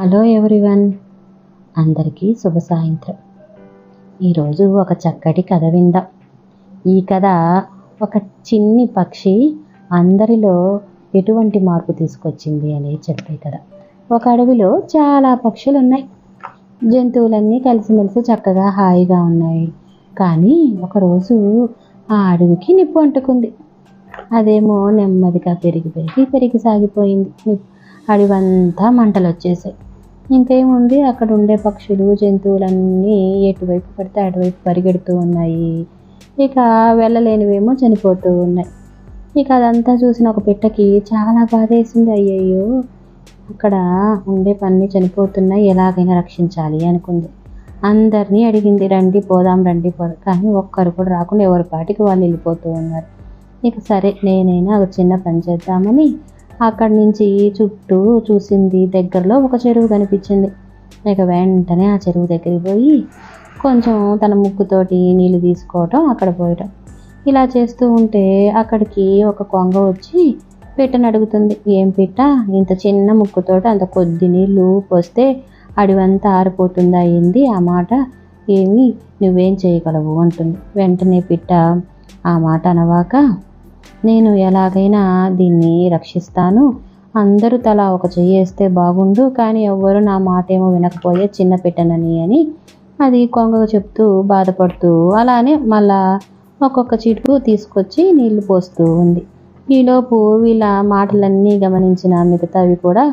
Hello everyone అందరికీ శుభ సాయంత్రం. ఈరోజు ఒక చక్కటి కథ విందాం. ఈ కథ ఒక చిన్ని పక్షి అందరిలో ఎటువంటి మార్పు తీసుకొచ్చింది అనేది చెప్పే కథ. ఒక అడవిలో చాలా పక్షులు ఉన్నాయి జంతువులన్నీ కలిసిమెలిసి చక్కగా హాయిగా ఉన్నాయి. కానీ ఒకరోజు ఆ అడవికి నిప్పు అంటుకుంది. అదేమో నెమ్మదిగా పెరిగి పెరిగి పెరిగి సాగిపోయింది. నిప్పు అడవంతా మంటలు వచ్చేసాయి ఇంకేముంది? అక్కడ ఉండే పక్షులు జంతువులన్నీ ఎటువైపు పడితే అటువైపు పరిగెడుతూ ఉన్నాయి. ఇక వెళ్ళలేనివేమో చనిపోతూ ఉన్నాయి. ఇక అదంతా చూసిన ఒక పిట్టకి చాలా బాధేసింది. అయ్యయ్యో అక్కడ ఉండే పన్ని చనిపోతున్నాయి. ఎలాగైనా రక్షించాలి అనుకుంది. అందరినీ అడిగింది రండి పోదాం రండి పోదాం కానీ ఒక్కరు కూడా రాకుండా ఎవరి పాటికి వాళ్ళు వెళ్ళిపోతూ ఉన్నారు. ఇక సరే నేనైనా ఒక చిన్న పని చేద్దామని అక్కడి నుంచి చుట్టూ చూసింది దగ్గరలో ఒక చెరువు కనిపించింది. ఇక వెంటనే ఆ చెరువు దగ్గరికి పోయి కొంచెం తన ముక్కుతోటి నీళ్ళు తీసుకోవటం అక్కడ పోయటం. ఇలా చేస్తూ ఉంటే అక్కడికి ఒక కొంగ వచ్చి పిట్టను అడుగుతుంది. ఏం పిట్ట? ఇంత చిన్న ముక్కుతోటి అంత కొద్ది నీళ్ళు పోస్తే అడివంతా ఆరిపోతుందా అయింది ఆ మాట ఏమి నువ్వేం చేయగలవు అంటుంది. వెంటనే పిట్ట ఆ మాట అనవాక నేను ఎలాగైనా దీన్ని రక్షిస్తాను. అందరూ తలా ఒక చెయ్యేస్తే బాగుండు కానీ ఎవ్వరు నా మాట ఏమో వినకపోయే చిన్న పెట్టనని అని అది కొంగకు చెప్తూ బాధపడుతూ అలానే మళ్ళా ఒక్కొక్క చిటుకు తీసుకొచ్చి నీళ్ళు పోస్తూ ఉంది. ఈలోపు వీళ్ళ మాటలన్నీ గమనించిన మిగతావి కూడా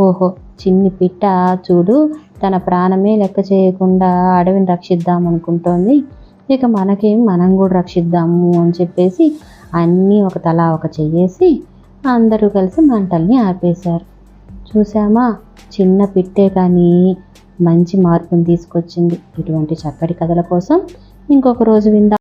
ఓహో చిన్ని పిట్ట చూడు తన ప్రాణమే లెక్క చేయకుండా అడవిని రక్షిద్దాం అనుకుంటోంది ఇక మనకేం మనం కూడా రక్షిద్దాము అని చెప్పేసి అన్నీ ఒక తల ఒక చెయ్యేసి అందరూ కలిసి మంటల్ని ఆపేశారు. చూసామా చిన్న పిట్టే కానీ మంచి మార్పుని తీసుకొచ్చింది. ఇటువంటి చక్కటి కథల కోసం ఇంకొక రోజు విందాం.